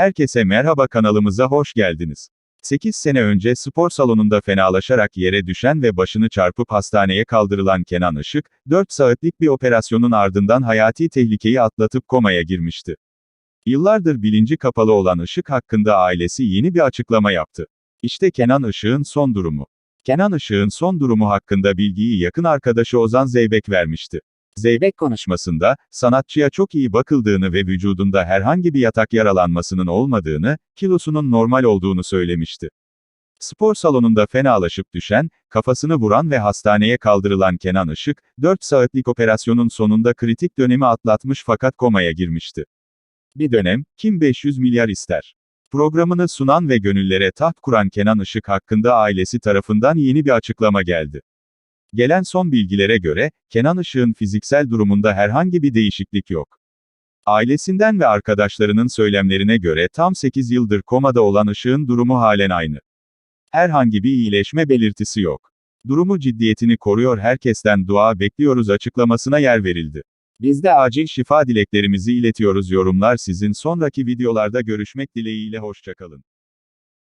Herkese merhaba kanalımıza hoş geldiniz. 8 sene önce spor salonunda fenalaşarak yere düşen ve başını çarpıp hastaneye kaldırılan Kenan Işık, 4 saatlik bir operasyonun ardından hayati tehlikeyi atlatıp komaya girmişti. Yıllardır bilinci kapalı olan Işık hakkında ailesi yeni bir açıklama yaptı. İşte Kenan Işık'ın son durumu. Kenan Işık'ın son durumu hakkında bilgiyi yakın arkadaşı Ozan Zeybek vermişti. Zeybek konuşmasında, sanatçıya çok iyi bakıldığını ve vücudunda herhangi bir yatak yaralanmasının olmadığını, kilosunun normal olduğunu söylemişti. Spor salonunda fenalaşıp düşen, kafasını vuran ve hastaneye kaldırılan Kenan Işık, 4 saatlik operasyonun sonunda kritik dönemi atlatmış fakat komaya girmişti. Bir dönem, kim 500 milyar ister? Programını sunan ve gönüllere taht kuran Kenan Işık hakkında ailesi tarafından yeni bir açıklama geldi. Gelen son bilgilere göre, Kenan Işık'ın fiziksel durumunda herhangi bir değişiklik yok. Ailesinden ve arkadaşlarının söylemlerine göre tam 8 yıldır komada olan Işık'ın durumu halen aynı. Herhangi bir iyileşme belirtisi yok. Durumu ciddiyetini koruyor herkesten dua bekliyoruz açıklamasına yer verildi. Biz de acil şifa dileklerimizi iletiyoruz yorumlar sizin sonraki videolarda görüşmek dileğiyle hoşçakalın.